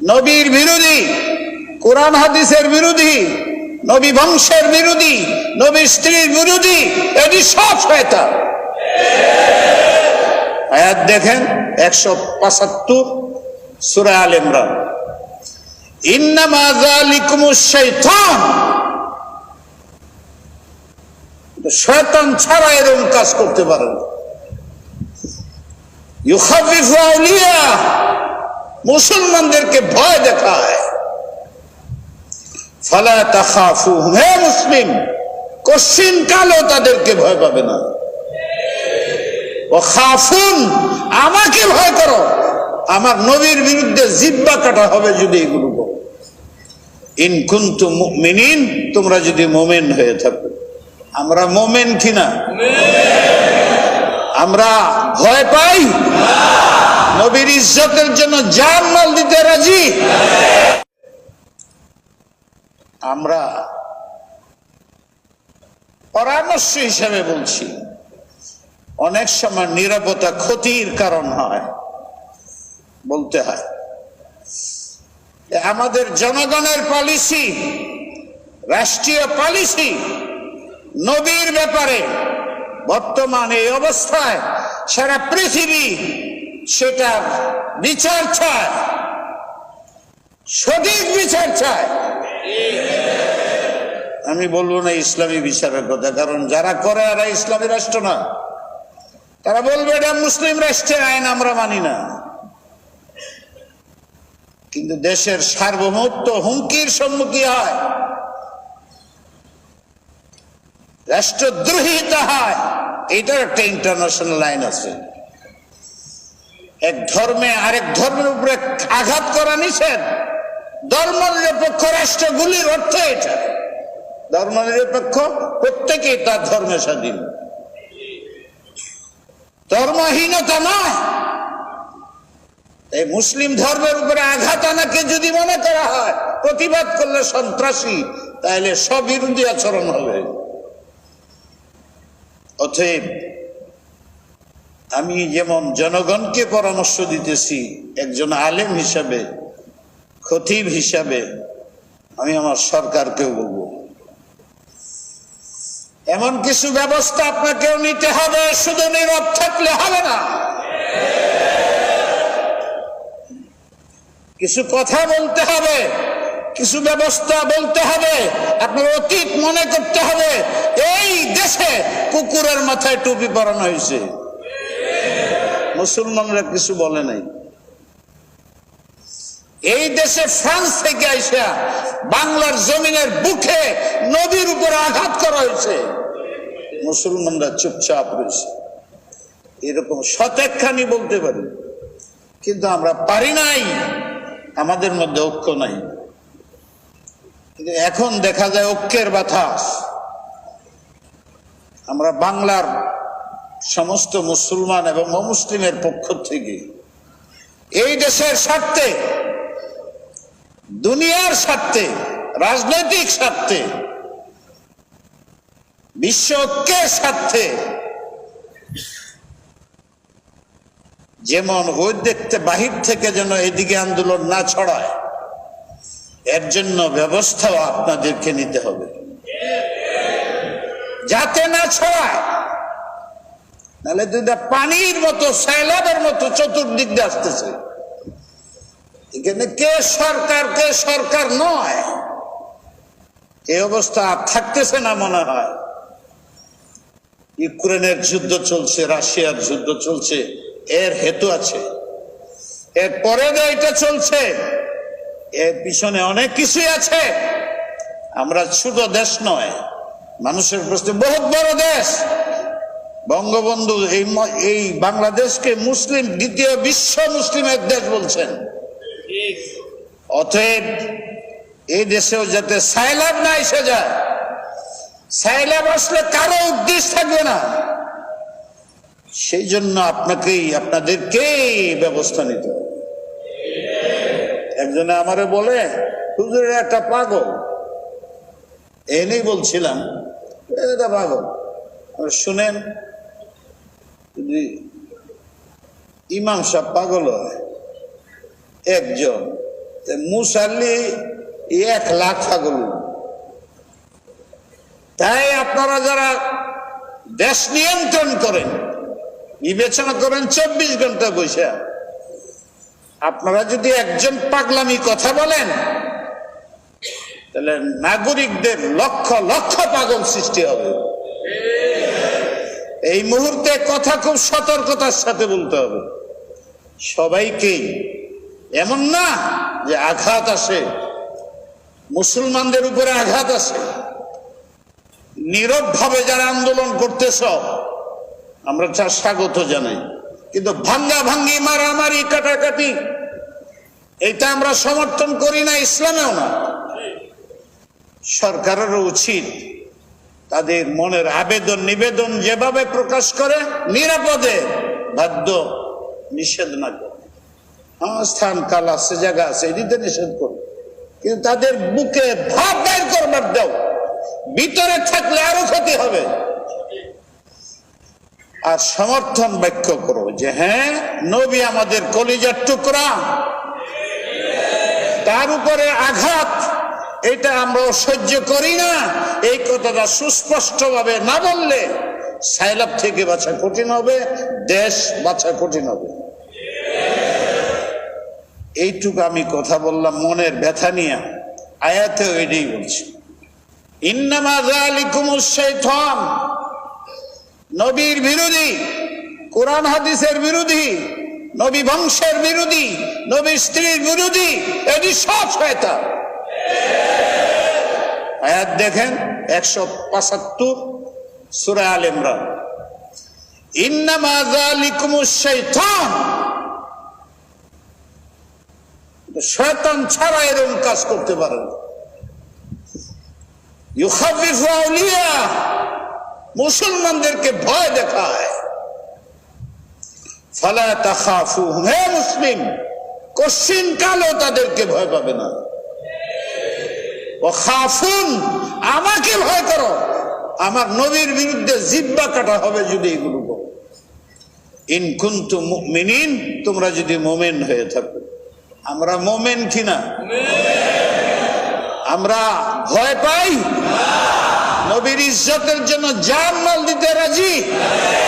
নবীর বিরোধী, কোরআন হাদিসের বিরোধী, নবী বংশের বিরোধী নবীর স্ত্রীর বিরোধী, এটি সব শয়তান। আয়াত দেখেন, একশো পঁচাত্তর, সুরা আল ইমরান। শয়তান ছাড়া এরকম কাজ করতে পারেন না। মুসলমানদেরকে ভয় দেখায়। হে মুসলিম, কশ্চিন কালো তাদেরকে ভয় পাবে না। ও খাফুন আমাকে ভয় করো। আমার নবীর বিরুদ্ধে জিব্বা কাটা হবে যদি এগুলো করো ইন মুমিনিন, তোমরা যদি মোমেন হয়ে থাকো। আমরা মোমেন কিনা? আমরা ভয় পাই? নবীর ইজ্জতের জন্য জান মাল দিতে রাজি? আমরা পরামর্শ হিসাবে বলছি, অনেক সময় নিরাপত্তা ক্ষতির কারণ হয়, বলতে হয়। আমাদের জনগণের পলিসি রাষ্ট্রীয় পলিসি নবীর ব্যাপারে বর্তমান এই অবস্থায় সারা পৃথিবী সেটার বিচার চায়। সঠিক বিচার চায়। আমি বলব না ইসলামী বিচারের কথা, কারণ যারা করে এরা ইসলামী রাষ্ট্র না। তারা বলবে এটা মুসলিম রাষ্ট্রের আইন, আমরা মানি না। কিন্তু দেশের সার্বভৌমত্ব হুমকির সম্মুখীন হয়। রাষ্ট্রদ্রোহিতা হয়। এটার একটা ইন্টারন্যাশনাল লাইন আছে। এক ধর্মে আরেক ধর্মের উপরে আঘাত করা নিষেধ। ধর্ম নিরপেক্ষ রাষ্ট্রগুলির অর্থ এটা। ধর্ম নিরপেক্ষ প্রত্যেকে তার ধর্মে স্বাধীন। ধর্মহীনতা নয়। এই মুসলিম ধর্মের উপরে আঘাত আনাকে যদি মনে করা হয়, প্রতিবাদ করলে সন্ত্রাসী, তাহলে স্ববিরোধী আচরণ হবে। অতএব আমি যেমন জনগণকে পরামর্শ দিতেছি, একজন আলেম হিসাবে, খতিব হিসাবে, আমি আমার সরকারকেও বলব। এমন কিছু ব্যবস্থা আপনাকেও নিতে হবে, শুধু নীরব থাকলে হবে না। কিছু কথা বলতে হবে। কিছু ব্যবস্থা বলতে হবে, আপনার অতীত মনে করতে হবে, এই দেশে কুকুরের মাথায় টুপি পরানো হয়েছে। মুসলমানরা কিছু বলে নাই। এই দেশে ফ্রান্স থেকে আইসা বাংলার জমিনের বুকে নদীর উপর আঘাত করা হয়েছে। মুসলমানরা চুপচাপ রয়েছে। এরকম শতেকখানি বলতে পারি, কিন্তু আমরা পারি নাই, আমাদের মধ্যে ঐক্য নাই। কিন্তু এখন দেখা যায় ঐক্যের বাতাস। আমরা বাংলার সমস্ত মুসলমান এবং অমুসলিমের পক্ষ থেকে এই দেশের স্বার্থে, দুনিয়ার স্বার্থে, রাজনৈতিক স্বার্থে, বিশ্ব ঐক্যের স্বার্থে যেমন ওই দেখতে বাহির থেকে যেন এদিকে আন্দোলন না ছড়ায় এর জন্য ব্যবস্থাও আপনাদেরকে নিতে হবে। যাতে না ছড়ায়। নাহলে দুইটা পানির মতো সैलाবের মতো চতুর্দিক দিয়ে আসতেছে। এখানে কে সরকার কে সরকার নয়। এই অবস্থা আর থাকতেছে না মনে হয়। ইউক্রেনের যুদ্ধ চলছে, রাশিয়ার যুদ্ধ চলছে, এর হেতু আছে। এর পরে যে এটা চলছে। এর পিছনে অনেক কিছুই আছে। আমরা ছোট দেশ নয়, মানুষের প্রশ্নে বহুত বড় দেশ। বঙ্গবন্ধু এই এই বাংলাদেশকে মুসলিম, দ্বিতীয় বিশ্ব মুসলিমের দেশ বলছেন। অতএব এই দেশেও যাতে সাইলাব না এসে যায় সাইলাব আসলে কারও উদ্দেশ্য থাকবে না। সেই জন্য আপনাকেই, আপনাদেরকেই ব্যবস্থা নিতে হবে। একজনে আমারে বলে, হুজুরের একটা পাগল। এনেই বলছিলাম এটা পাগল। শুনেন, যদি ইমাম সাহেব পাগল হয়, একজন মুসাল্লি এক লাখ পাগল। তাই আপনারা যারা দেশ নিয়ন্ত্রণ করেন, বিবেচনা করেন, চব্বিশ ঘণ্টা বসে আপনারা যদি একজন পাগলামি কথা বলেন, তাহলে নাগরিকদের লক্ষ লক্ষ পাগল সৃষ্টি হবে। এই মুহূর্তে কথা খুব সতর্কতার সাথে বলতে হবে। সবাইকেই এমন না যে আঘাত আসে, মুসলমানদের উপরে আঘাত আসে। নীরবভাবে যারা আন্দোলন করতেছ, আমরা তার স্বাগত জানাই। কিন্তু ভাঙ্গা ভাঙ্গি মারামারি কাটাকাটি এটা আমরা সমর্থন করি না, ইসলামেও না। সরকারেরও উচিত তাদের মনের আবেদন, নিবেদন যেভাবে প্রকাশ করে, নিরাপদে বাধ্য নিষেধ না করে। হ্যাঁ স্থান কাল আছে, জায়গা আছে, এদিকে নিষেধ করো কিন্তু তাদের বুকে ভাব বের করবার দাও। ভিতরে থাকলে আরও ক্ষতি হবে। আর সমর্থন বাক্য করো যে হ্যাঁ নবী আমাদের কলিজার টুকরা। তার উপরে আঘাত, এটা আমরা সহ্য করি না। এই কথাটা সুস্পষ্ট ভাবে না বললে সাইলাব থেকে বাঁচা কঠিন হবে, দেশ বাঁচা কঠিন হবে। এইটুকু আমি কথা বললাম মনের ব্যথা নিয়ে। আয়াতেও এটাই বলছি। ইন্নামা যালিকুমুশ শাইতান নবীর বিরোধী, কোরআন হাদিসের বিরোধী, নবী বংশের বিরোধী নবীর স্ত্রীর বিরোধী, এটি সব শয়তান। আয়াত দেখেন, একশো পঁচাত্তর, সুরা আল ইমরান। শয়তান ছাড়া এরকম কাজ করতে পারে না। ইউখাফিফু মুসলমানদেরকে ভয় দেখায়। হে মুসলিম, কশ্চিন কালো তাদেরকে ভয় পাবে না। ও খাফুন আমাকে ভয় করো। আমার নবীর বিরুদ্ধে জিব্বা কাটা হবে যদি এগুলো করো ইন কুন্তু মুমিনিন, তোমরা যদি মোমেন হয়ে থাকো। আমরা মোমেন কিনা? আমরা ভয় পাই? নবীর ইজ্জতের জন্য জান মাল দিতে রাজি?